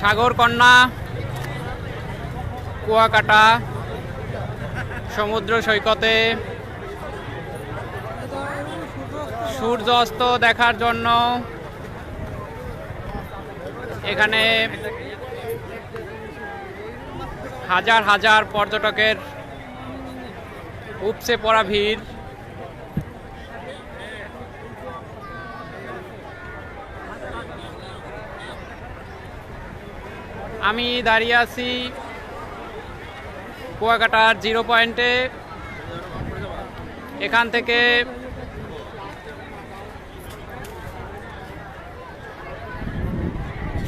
সাগরকন্যা কুয়াকাটা, সমুদ্র সৈকতে, সূর্য অস্ত দেখার জন্য এখানে হাজার হাজার পর্যটকের উপচে পড়া ভিড়। আমি দাঁড়িয়ে আছি কুয়াকাটার জিরো পয়েন্টে। এখান থেকে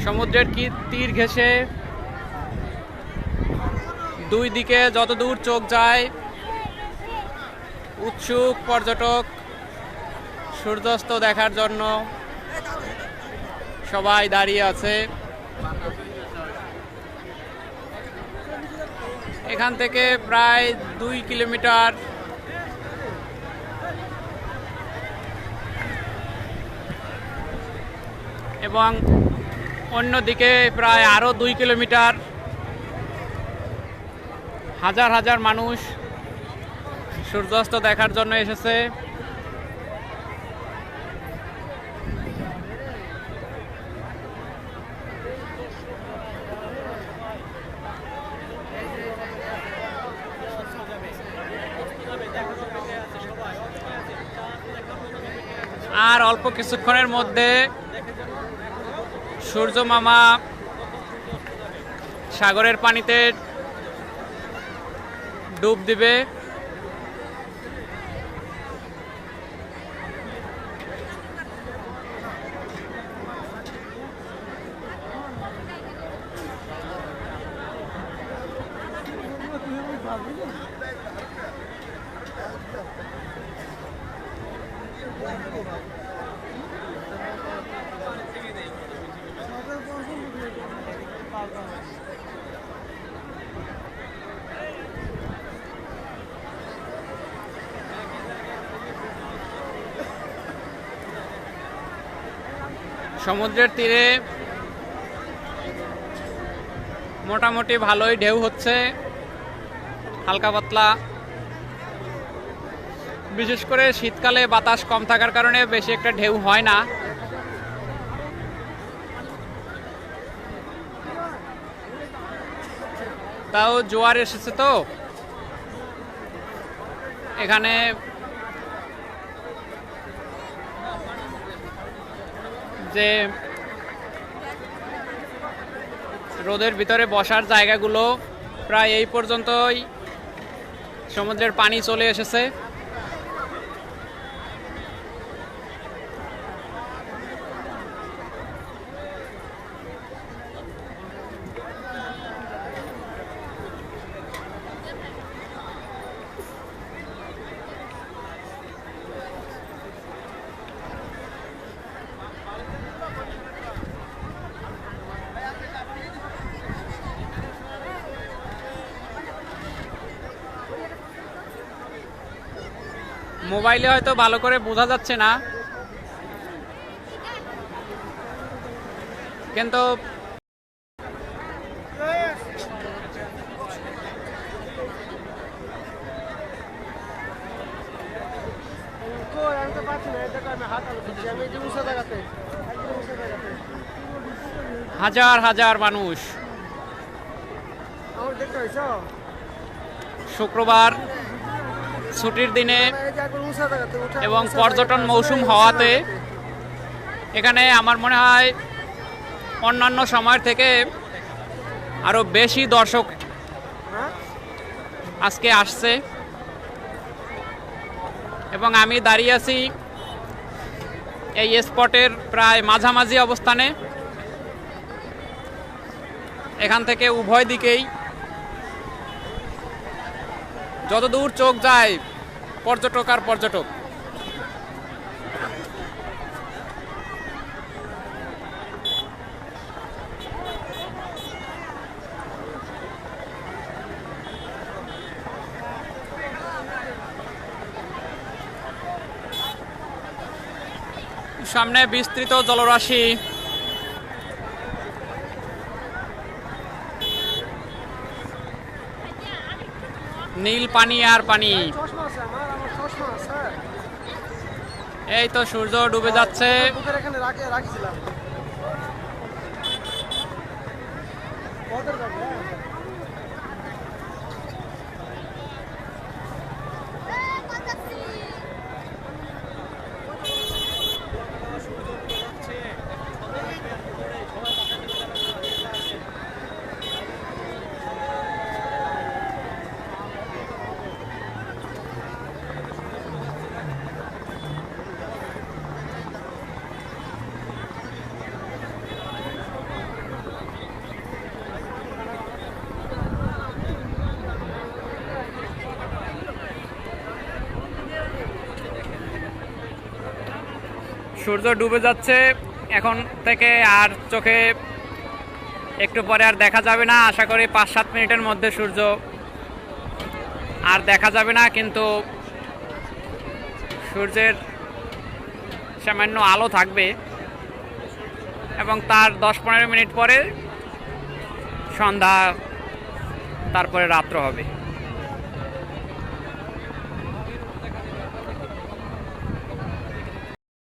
সমুদ্রের কি তীর ঘেঁষে দুই দিকে যত দূর চোখ যায়, উৎসুক পর্যটক সূর্যাস্ত দেখার জন্য সবাই দাঁড়িয়ে আছে। এখান থেকে প্রায় দুই কিলোমিটার। এবং অন্যদিকে প্রায় আরও দুই কিলোমিটার। হাজার হাজার মানুষ সূর্যাস্ত দেখার জন্য এসেছে। আর অল্প কিছুক্ষণের মধ্যে সূর্য মামা সাগরের পানিতে ডুব দিবে। সমুদ্রের তীরে মোটামুটি ভালোই ঢেউ হচ্ছে হালকা পাতলা। বিশেষ করে শীতকালে বাতাস কম থাকার কারণে বেশি একটা ঢেউ হয় না। তাও জোয়ার এসেছে তো। এখানে যে রোদের ভিতরে বসার জায়গাগুলো, প্রায় এই পর্যন্তই। সমুদ্রের পানি চলে এসেছে। মোবাইলে হয়তো ভালো করে বোঝা যাচ্ছে না। কিন্তু হাজার হাজার মানুষ। শুক্রবার ছুটির দিনে এবং পর্যটন মৌসুম হওয়াতে এখানে আমার মনে হয় অন্যান্য সময়ের থেকে আরও বেশি দর্শক আজকে আসছে। এবং আমি দাঁড়িয়ে আছি এই স্পটের প্রায় মাঝামাঝি অবস্থানে। এখান থেকে উভয় দিকেই যতদূর চোখ যায় পর্যটক আর পর্যটক। সামনে বিস্তৃত জলরাশি। নীল পানি আর পানি। এই তো সূর্য ডুবে যাচ্ছে। রাখছিলাম। সূর্য ডুবে যাচ্ছে। এখন থেকে আর চোখে একটু পরে আর দেখা যাবে না। আশা করি পাঁচ সাত মিনিটের মধ্যে সূর্য আর দেখা যাবে না, কিন্তু সূর্যের সামান্য আলো থাকবে এবং তার দশ পনেরো মিনিট পরে সন্ধ্যা, তারপরে রাত্র হবে।